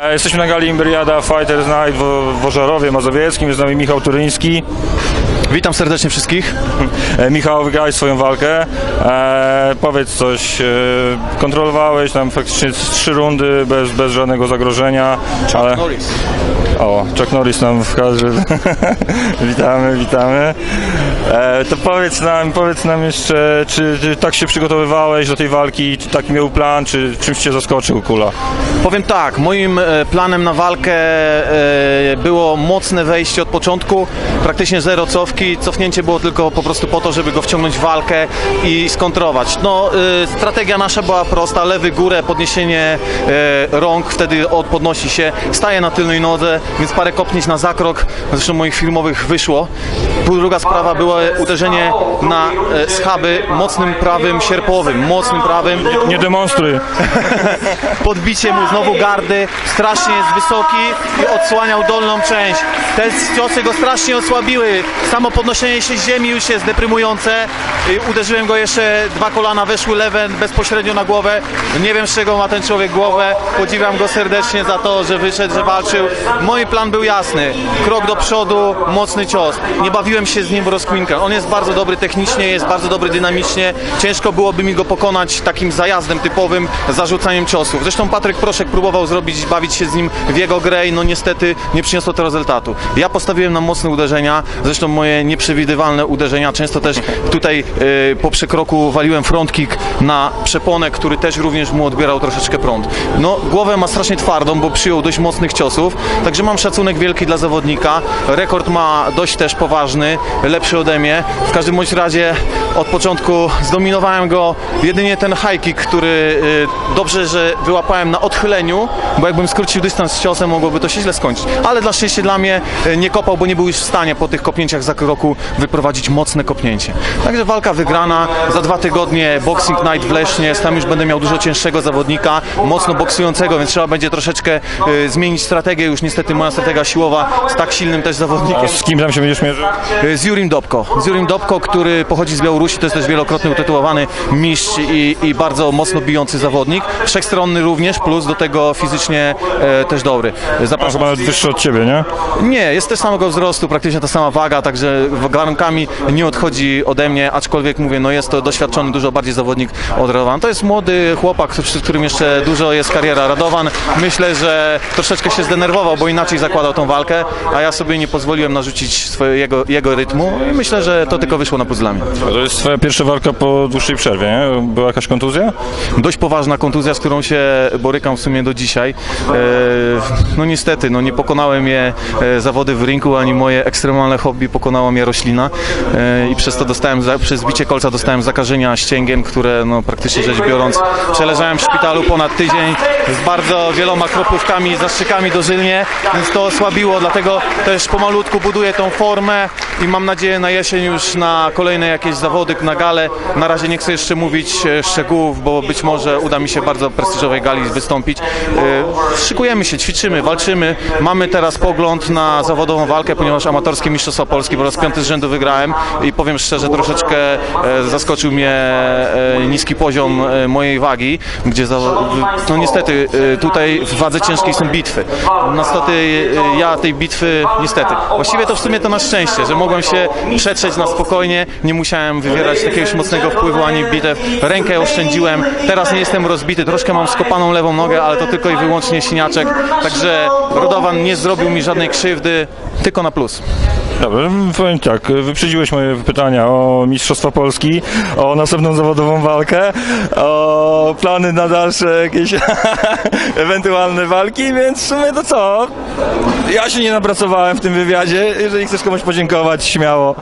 E, Jesteśmy na gali Imberiada Fighters Night w w Ożarowie Mazowieckim. Jest z nami Michał Turyński. Witam serdecznie wszystkich. E, Michał, wygrałeś swoją walkę. E, powiedz coś. E, kontrolowałeś tam faktycznie trzy rundy bez, bez żadnego zagrożenia. ale... Norris. O, Chuck Norris nam w kadrze. witamy, witamy. E, to powiedz nam, powiedz nam jeszcze, czy, czy tak się przygotowywałeś do tej walki, czy taki miał plan, czy czymś cię zaskoczył Kula? Powiem tak, moim planem na walkę było mocne wejście od początku, praktycznie zero cofki. Cofnięcie było tylko po prostu po to, żeby go wciągnąć w walkę i skontrować. No, e, strategia nasza była prosta, lewy górę, podniesienie e, rąk, wtedy od podnosi się, staje na tylnej nodze, więc parę kopnięć na zakrok, zresztą moich filmowych wyszło. Druga sprawa była uderzenie na e, schaby mocnym prawym sierpowym, mocnym prawym. Nie demonstruj. podbicie mu znowu gardy, strasznie jest wysoki i odsłaniał dolną część. Te ciosy go strasznie osłabiły. Samo podnoszenie się z ziemi już jest deprymujące. I Uderzyłem go jeszcze, dwa kolana weszły lewe bezpośrednio na głowę. Nie wiem z czego ma ten człowiek głowę. Podziwiam go serdecznie za to, że wyszedł, że walczył. Mój plan był jasny. Krok do przodu, mocny cios. Nie bawiłem się z nim w rozkminkę. On jest bardzo dobry technicznie, jest bardzo dobry dynamicznie. Ciężko byłoby mi go pokonać takim zajazdem typowym, zarzucaniem ciosów. Zresztą Patryk Proszek próbował zrobić, bawić się z nim w jego grę i no niestety nie przyniosło to rezultatu. Ja postawiłem na mocne uderzenia, zresztą moje nieprzewidywalne uderzenia, często też tutaj y, po przekroku waliłem front kick na przeponę, który też również mu odbierał troszeczkę prąd. No głowę ma strasznie twardą, bo przyjął dość mocnych ciosów, także mam szacunek wielki dla zawodnika. Rekord ma dość też poważny, lepszy ode mnie. W każdym bądź razie od początku zdominowałem go jedynie ten high kick, który y, dobrze, że wyłapałem na odchyleniu, bo jakbym skrócił dystans z ciosem, mogłoby to się źle skończyć. Ale dla szczęścia dla mnie y, nie kopał, bo nie był już w stanie po tych kopnięciach za kroku wyprowadzić mocne kopnięcie. Także walka wygrana. Za dwa tygodnie Boxing Night w Lesznie. Tam już będę miał dużo cięższego zawodnika, mocno boksującego, więc trzeba będzie troszeczkę y, zmienić strategię. Już niestety moja strategia siłowa z tak silnym też zawodnikiem. A z kim tam się będziesz mierzył? Z Jurim Dobko. Z Jurim Dobko, który pochodzi z Białorusi, to jest też wielokrotnie utytułowany mistrz i, i bardzo mocno bijący zawodnik. Wszechstronny również, plus do tego fizycznie e, też dobry. Zapraszam. chyba nawet wyższy od ciebie, nie? Nie, jest też samego wzrostu, praktycznie ta sama waga, także warunkami nie odchodzi ode mnie, aczkolwiek mówię, no jest to doświadczony dużo bardziej zawodnik od Radowan. To jest młody chłopak, przy którym jeszcze dużo jest kariera. Radowan myślę, że troszeczkę się zdenerwował, bo inaczej zakładał tą walkę, a ja sobie nie pozwoliłem narzucić swojego jego rytmu i myślę, że to tylko wyszło na puzzlami. To jest twoja pierwsza walka po dłuższej przerwie, nie? Była jakaś kontuzja? Dość poważna kontuzja, z którą się borykam w sumie do dzisiaj. E, no niestety, no nie pokonały mnie e, zawody w ringu, ani moje ekstremalne hobby pokonała mnie roślina e, i przez to dostałem, przez bicie kolca dostałem zakażenia ścięgien, które no praktycznie rzecz biorąc przeleżałem w szpitalu ponad tydzień z bardzo wieloma kropówkami zastrzykami dożylnie, więc to osłabiło, dlatego też pomalutku buduję tą formę i mam nadzieję na jesień już na kolejne jakieś zawody, na gale. Na razie nie chcę jeszcze mówić e, szczegółów, bo być może uda mi się bardzo prestiżowej gali wystąpić. E, Szykujemy się, ćwiczymy, walczymy. Mamy teraz pogląd na zawodową walkę, ponieważ amatorskie Mistrzostwa Polski po raz piąty z rzędu wygrałem i powiem szczerze, troszeczkę e, zaskoczył mnie e, niski poziom e, mojej wagi, gdzie za, no niestety tutaj w wadze ciężkiej są bitwy. Niestety e, ja tej bitwy, niestety, właściwie to w sumie to na szczęście, że mogłem się przetrzeć na spokojnie, nie musiałem wywierać jakiegoś mocnego wpływu ani bitew. Rękę oszczędziłem, teraz nie jestem rozbity, troszkę mam skopaną lewą nogę, ale to tylko i wyłącznie siniaczek, także Rodowan nie zrobił mi żadnej krzywdy, tylko na plus. Dobrze, powiem tak, wyprzedziłeś moje pytania o Mistrzostwa Polski, o następną zawodową walkę, o plany na dalsze jakieś ewentualne walki, więc w sumie to co? Ja się nie napracowałem w tym wywiadzie, jeżeli chcesz komuś podziękować, śmiało.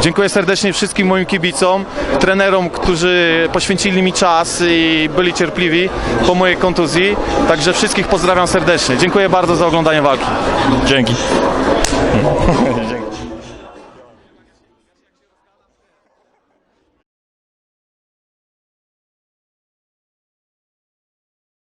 Dziękuję serdecznie wszystkim moim kibicom, trenerom, którzy poświęcili mi czas i byli cierpliwi po mojej kontuzji. Także wszystkich pozdrawiam serdecznie. Dziękuję bardzo za oglądanie walki. Dzięki. 呵 呵